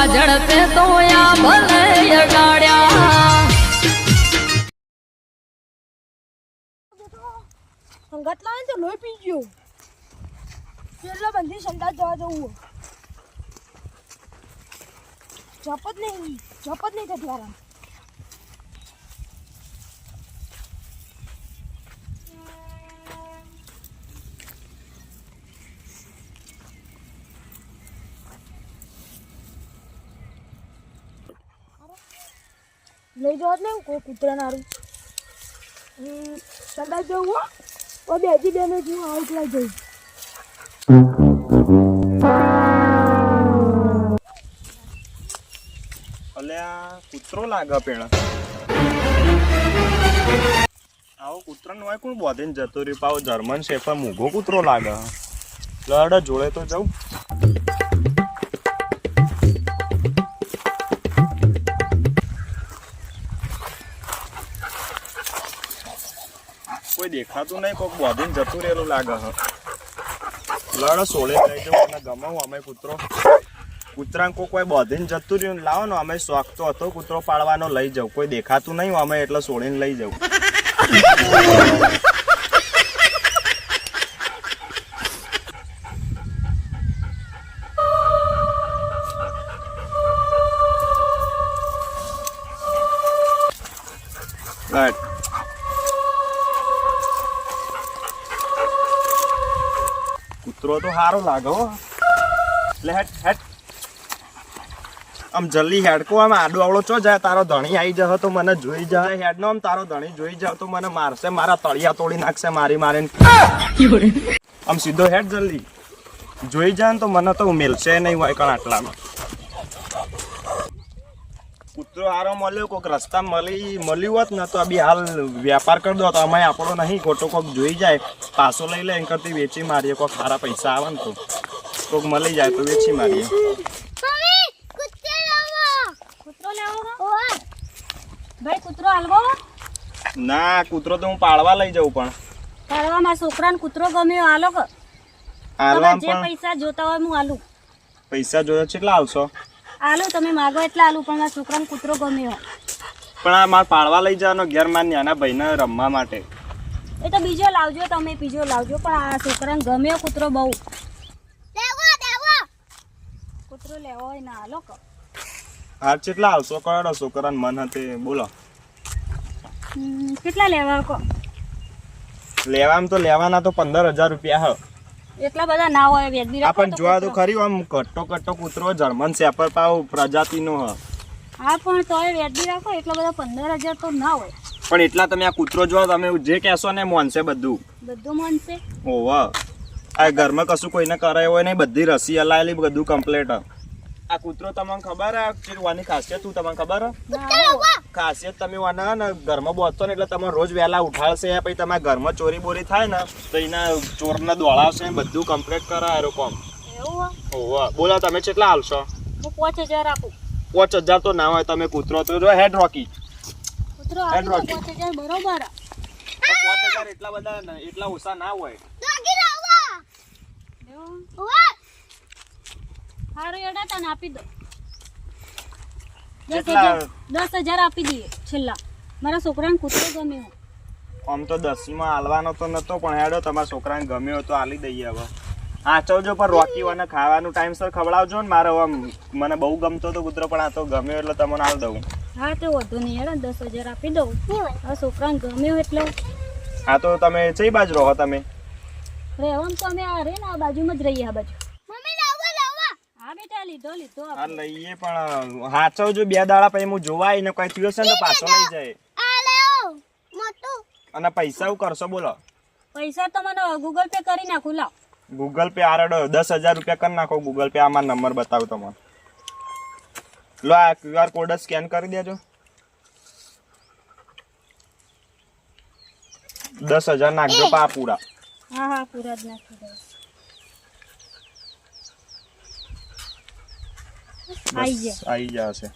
હવા પે તો આ ભલે અડાડ્યા ગટલા ને તો લોહી પી ગયો. એટલે બંધી સંડાસ જવા જવું જપત નહીં જપત નહીં થતી આરામ લઈ જવા જ નહીં કોઈ કૂતરા નારું સંડાસ જવું હો. બે હજી બે મિનિટ હું આઉટ લઈ જઈશ અલ્યા, કૂતરો લાગે પેણા. આવો કૂતરો નો હોય કોણ બોધીને જતો રહ્યું? પાવો જર્મન શેફર મૂઘો કૂતરો લાગે. લડ જોડે તો જાઉં. દેખાતું નહીં કોઈક બોધીને જતું રહેલું લાગે છે. લડ સોળે લઈ જાઉં અને ગમાવું અમે કૂતરો. કૂતરાને કોઈ કોઈ બોધીને જતું રહ્યું લાવો ને, અમે શોખ તો હતો, કૂતરો પાડવાનો લઈ જાઉં. કોઈ દેખાતું નહીં અમે એટલે સોળીને લઈ જાઉં. Right. કૂતરો તો સારો લાગે એટલે હેટ હેટ આમ જલ્દી હેડકો, આમ આડો આવડો ચો જાય? તારો ધણી આવી જશે તો મને જોઈ જાય. હેડ નો આમ તારો ધણી જોઈ જાવ તો મને મારશે, મારા તળિયા તોડી નાખશે, મારી મારીને. આમ સીધો હેડ જલ્દી. જોઈ જાય તો મને તો મેલશે નહીં હોય કણ આટલામાં. કૂતરો હારો મળ્યો કોઈક રસ્તા મળી મળ્યું હોત ને તો બી હાલ વેપાર કરી દો તો અમે આપણો નહીં ખોટો કોઈક જોઈ જાય પાછો લઈ લે એમ કરતી વેચી મારીએ કોઈક સારા પૈસા આવે ને તો. કોઈક મળી જાય તો વેચી મારીએ. ભાઈ કૂતરો હાલવો ના કૂતરો તો હું પાળવા લઈ જાઉં પણ. તારવા મારા છોકરાને કૂતરો ગમ્યો હાલો કે. હાલવા જે પૈસા જોતા હોય હું હાલું. પૈસા જોયો કેટલા આવશો હાલું તમે માગો એટલે આલુ પણ મારા છોકરાને કૂતરો ગમ્યો. પણ આ માર પાળવા લઈ જવાનો ઘેર માર નાના ભાઈને રમવા માટે. એ તો બીજો લાવજો તમે બીજો લાવજો પણ આ છોકરાને ગમ્યો કૂતરો બહુ. કૂતરો લેવો હોય ના આલો કો હાર કેટલા આવશો કયો છોકરાને મન હતે? બોલો. કેટલા લેવા કો લેવામાં તો લેવાના તો પંદર હજાર રૂપિયા હ. એટલા બધા ના હોય વેદવી આપણ જોવા તો ખરી આમ કટ્ટો કટ્ટો કૂતરો જર્મન શેપર પાવ પ્રજાતિનો હ. હા પણ તોય વેદવી રાખો એટલા બધા પંદર હજાર તો ના હોય. પણ એટલા તમે આ કૂતરો જો તમે જે કહેશો ને મોનશે બધું. બધું માનશે? ઓવ આ ઘરમાં કશું કોઈને કરાય હોય નહીં બધી રસી હલાયેલી બધું કમ્પ્લીટ આ કૂતરો તમને ખબર હે ચીરવાની ખાસિયત તું તમને ખબર હે. ખાસિયત તમે વાના ને ઘરમાં બોસતો ને એટલે તમે રોજ વહેલા ઉઠાડશે પછી તમારા ઘરમાં ચોરી બોરી થાય ને તો એના ચોરને દોડાવશે બધું કમ્પ્લીટ કરે એરો કોમ. એવું બોલો તમે કેટલા હાલશો હું પાંચ હજાર આપું. પાંચ હજાર તો ના હોય તમે કૂતરો તો જો હેડ રોકી હેડ રોકી. બરોબર. પાંચ હજાર એટલા બધા એટલા ઓછા ના હોય. સારું એડા તને આપી દો દસ હજાર આપી દઈએ છેલ્લા. મારા છોકરાને કૂતરો ગમ્યો. આમ તો દસમાં હાલવાનો તો નતો પણ હેડો તમારા છોકરાને ગમ્યો તો હાલી દઈએ હવે. આચવજો પણ રોકી અને ખાવાનું ટાઈમસર ખવડાવજો ને મારો. આમ મને બહુ ગમતો તો કૂતરો પણ આ તો ગમ્યો એટલે તમને હાલ દઉં. હા તો વધુ નહીં હેડો દસ હજાર આપી દઉં. આ છોકરાને ગમ્યો એટલે. હા તો તમે ચઈ બાજુ રહો તમે? રહેવાનું તો અમે આ રે ને આ બાજુમાં જ રહીએ આ બાજુ. લીધો લીધો હા લઈએ પણ હાચવજો બે દાડા પછી હું જોવા આવીને કોઈ થયું હશે ને તો પાછો લઈ જાય. અને પૈસા હું કરશો બોલો? પૈસા તો મને ગૂગલ પે કરી નાખું લાવ ગૂગલ પે આરડો દસ હજાર રૂપિયા કરી નાખો ગૂગલ પે આમાં નંબર બતાવો તમને. લો આ ક્યુઆર કોડ સ્કેન કરી દેજો. દસ હજાર નાખજો પા પૂરા. હા હા પૂરા જ નાખી દઉં. ગયા. જશે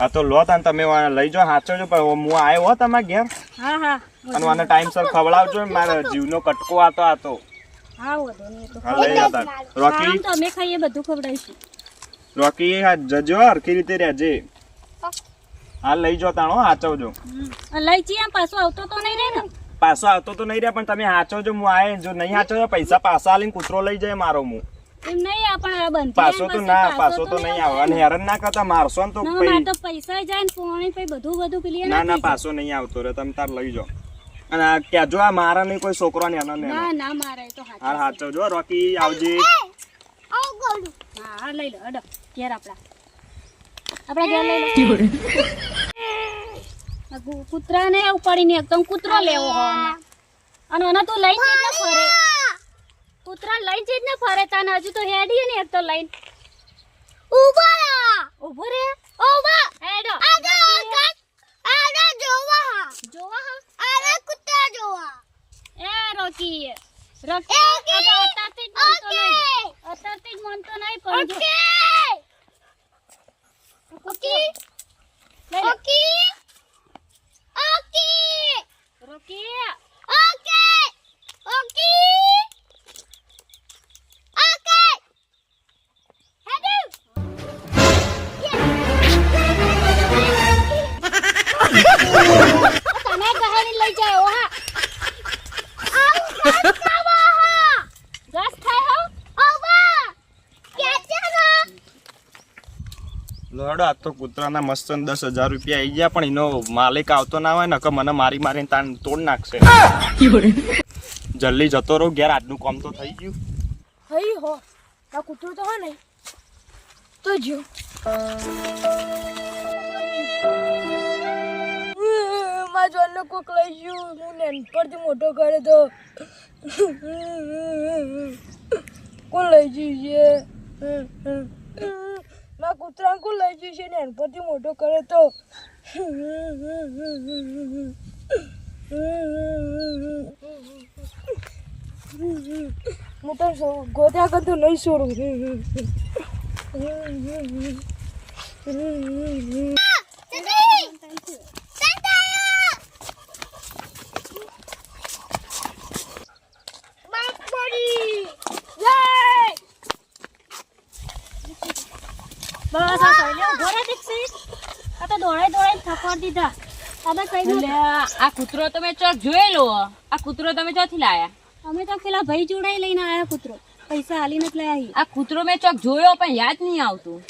આ તો લો તાન તમે લઈ જાઓ હાચવજો પણ હું આવ્યો હો તમારા ઘેર. હા હા. અને મને ટાઈમસર ખવડાવજો મારા જીવનો કટકો આતો આતો રોકી? અમે ખાઈએ બધું ખવડાવીશું. રોકી હા જજો હરખી રીતે રહેજે. હા. લઈ જો તાણો હાચવજો. લઈ જઈએ પાછો આવતો તો નહીં રે ને? પાછો આવતો તો નહીં રહ્યા પણ તમે હાચવજો હું આય જો નહીં હાચવજો પૈસા પાછા આલીને કૂતરો લઈ જાય મારો હું. એમ નહીં આપણે બંધ પાછો તો ના પાછો તો નહીં આવે અને હેરાન ના કરતા મારશો ને તો ના મારે તો પૈસા જાય ને પોણી પછી બધું બધું ક્લિયર ના ના પાછો નહીં આવતો રે. તમે તાર લઈ જાઓ. અને આ કહેજો આ મારા નહીં કોઈ છોકરો ને એનો ને ના ના મારે તો હાચું. હાચવજો રોકી આવજે. હા હા લઈ લો અડો. ઘેર આપડા આપડા ઘેર લઈ લો. કૂતરાને ઉપાડી ને એકદમ કૂતરો લેવો અને એને તું લઈ જઈ ફરે. કૂતરા લઈ જઈ ને ફરે તને હજુ તો હેડી ને એક તો લઈને. ઊભા તો કૂતરાના મસ્ત દસ હજાર રૂપિયા આવી ગયા, પણ એનો માલિક આવતો ના હોય ને, કે મને મારી મારીને તાન તોડ નાખશે. જલ્દી જતો રહો, ઘેર આજનું કામ તો થઈ ગયું. થઈ હો. આ કૂતરો તો હો ને. તો જો મારા જોનને કોક લઈ ગયું. હું નાનપણથી મોટો કરે તો. કોણ લઈ ગયું છે? કોણ લઈ જશે ને એનપતિ મોટો કરે તો. ગોત્યા કરતો નહીં છોડું બસ આ સૈલે ઊભો રે દીક્ષિત આ તો દોડાઈ દોડાઈ થકવાડ દીધા આ બસ સૈલે એટલે આ કૂતરો તમે ચોક જોયેલો આ કૂતરો તમે ચોથી લાયા? અમે તો પેલા ભાઈ જોડાઈ લઈને આયા કૂતરો. પૈસા હાલીને જ લઈ આવી આ કૂતરો મેં ચોક જોયો પણ યાદ નહીં આવતું.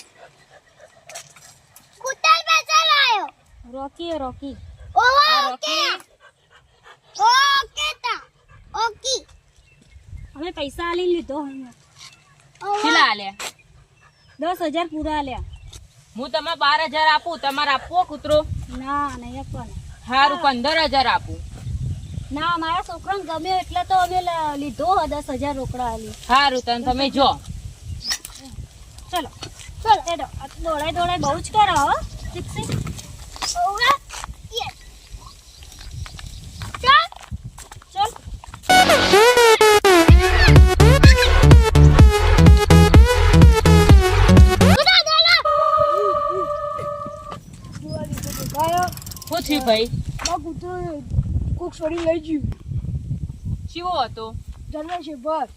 રોકી એ રોકી. આ રોકી અમે પૈસા હાલીને લીધો અહીંયા. કેટલા આલ્યા? દસ હજાર પૂરા આલ્યા. હું તમે બાર હજાર આપું તમારે આપવો કૂતરો? ના નહીં આપવાના. સારું પંદર હજાર આપું. ના મારા છોકરાને ગમ્યો એટલે તો અમે લીધો હો દસ હજાર રોકડા આલી સારું તને તમે જો. ચલો ચલો દોડાઈ દોડાઈ બહુ જ કરો હો. શું થયું ભાઈ મા કૂતરો કોક છોડી લઈ ગયું. ચીવો હતો? જન્મ છે બસ.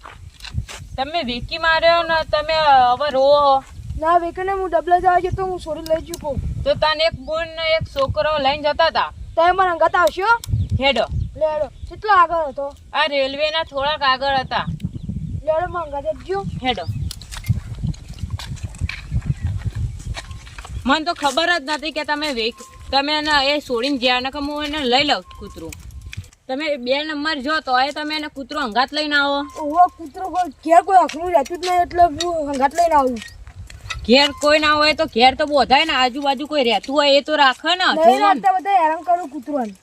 તમે વેકી માર્યો ને તમે હવે રો. ના વેકને હું ડબલા જવા જતો હું છોડી લઈ ચૂકો તો તને એક બોન ને એક છોકરો લઈને જતા હતા તમે મને અંગત આવશો? હેડો. લેડો કેટલો આગળ હતો? આ રેલવે ના થોડાક આગળ હતા. લેડો માં અંગાત હેડો. મને તો ખબર જ નથી કે તમે વેક તમે એને એ છોડીને જ્યાં ને કે હું એને લઈ લઉં કૂતરું. તમે બે નંબર જો તો એ તમે એને કૂતરો અંગાત લઈને આવો. ઓ કૂતરો કોઈ ઘેર કોઈ આખલું રહેતું જ નહીં એટલે હું અંગાત લઈને આવું. ઘેર કોઈ ના હોય તો ઘેર તો બોધાય ને આજુબાજુ કોઈ રહેતું હોય એ તો રાખે ને બધા હેરાન કરું કૂતરોને.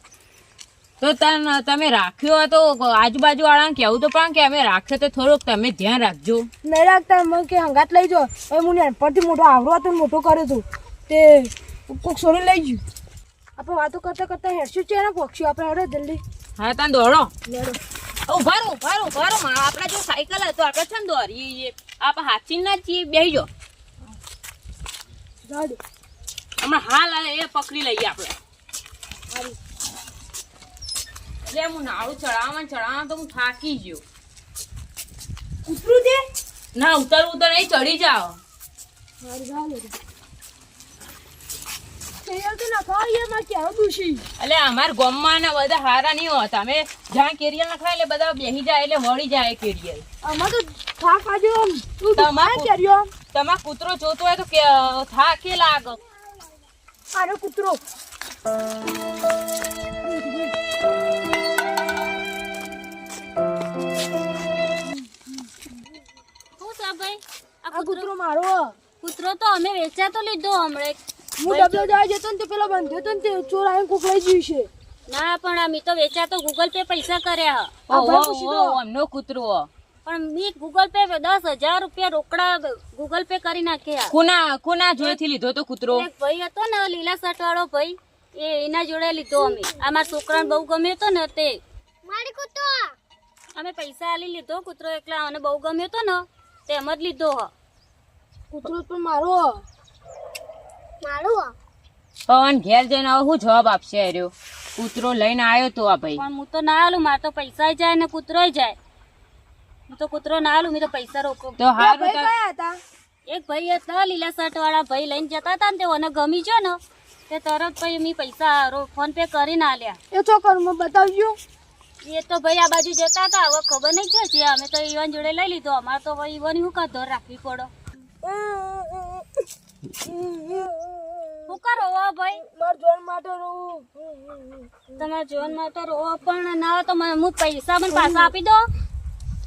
તો તમે રાખ્યો તો આજુબાજુ વાળાને કેવું તો પણ કે અમે રાખ્યો તો થોડુંક તમે ધ્યાન રાખજો. નહીં રાખતા મને કે અંગાત લઈ જાઓ. હવે હું નાનપણથી મોટો આવડો હતો મોટો કર્યો હતો તે કોક સોરી લઈ ગયું. આપણે વાતો કરતા કરતા હેરશું છે ને પક્ષી આપણે હેડો જલ્દી. હા તને દોડો. ઊભા રહો ઊભા રહો ઊભા રહો. માં જો સાયકલ હતો. આપણે છે ને દોરીએ આપણે હાચી ના છીએ બેસી જાડો. હમણાં હાલ એ પકડી લઈએ આપણે. એટલે હું નાળું ચડાવવા ચડાવવા તો હું થાકી ગયો. ઉતરું છે ના ઉતર ઉતર એ ચડી જાઓ હારું જાવ હેડો. કેરીઓ તો નખાવો યાર મારે કેવું દુષી એટલે અમાર ગામમાં ને બધા હારા નહીં હોતા. અમે જ્યાં કેરિયલ નખાય એટલે બધા બેહી જાય એટલે વળી જાય કેરિયલ. અમાર તો થાક આજે આમ. તું તમાકુ. દુકાન તમાર કૂતરો જોતો હોય તો કે થાકે લાગો? આનો કૂતરો. શું છે ભાઈ આ કૂતરો મારો. કૂતરો તો અમે વેચ્યા તો લીધો હમણે હું ડબલો જાય જતો ને તે પેલો બંધ્યો તો ને તે ચોર આવીને કોક લઈ ગયું છે. ના પણ અમે તો વેચા તો ગૂગલ પે પૈસા કર્યા. આ ઓહો, ભાઈ પૂછી દો. ઓહો, એમનો કૂતરો. પણ મી ગૂગલ પે દસ હજાર રૂપિયા રોકડા ગૂગલ પે કરી નાખ્યા. કુના કુના જોડેથી લીધો તો કૂતરો. ભાઈ હતો ને લીલા શર્ટ વાળો ભાઈ એ એના જોડે લીધો અમે. અમારા મારા છોકરાને બહુ ગમ્યો હતો ને તે. મારી કૂતરો. અમે પૈસા આલી લીધો કૂતરો એકલા અને બહુ ગમ્યો હતો ને તેમ જ લીધો હ. કૂતરો પણ મારો. મારું પવન ઘેર જઈને હવે શું જવાબ આપશે રહ્યો કૂતરો લઈને આવ્યો તો આ ભાઈ. પણ હું તો ના આલું મારે તો પૈસા જાય ને કૂતરો જાય. હું તો કૂતરો ના આલું મેં તો પૈસા રોકો. તો હારું તો હતા? એક ભાઈ હતા લીલા શર્ટ વાળા ભાઈ લઈને જતા હતા ને તે મને ગમી ગયો ને તે તરત પછી મેં પૈસા રો- ફોન પે કરીને આલ્યા. એ ચોકરમાં બતાવજો. એ તો ભાઈ આ બાજુ જતા હતા હવે ખબર નહીં છે અમે તો ઈવન જોડે લઈ લીધો. અમારે તો ઈવન શું કાં ધોર રાખવી પડો. શું કરો ભાઈ? મારા જોન માટે રોવું. તમારા જીવનમાં તો રોવો પણ ના તો મને હું પૈસા મને પાછા આપી દો.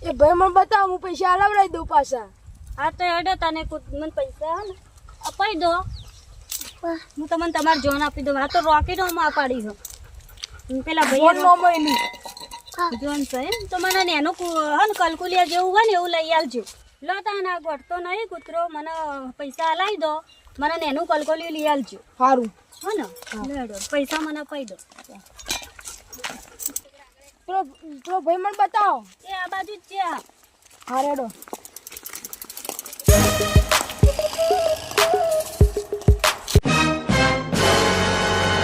એ ભાઈ મને બતાવ હું પૈસા આલાવડાવી દઉં પાછા. હા તો હેડો તને મને પૈસા હે ને અપાઈ દો. હું તમને તમારે જોન આપી દઉં. આ તો રોકેટમાં પાડી છે. પેલા ભાઈ જોન છે તો મને નેનું કુ- હે ને કલકુલિયા જેવું હોય ને એવું લઈ આવજો. લો તાને ગોઠતો નહીં કૂતરો મને પૈસા હલાવી દો. મને નેનું કલકોલી લઈ આલજો. સારું હો ને? લેડો પૈસા મને પાઈ દો. પેલો પેલો ભાઈ મને બતાવો. એ આ બાજુ જ છે. હા રેડો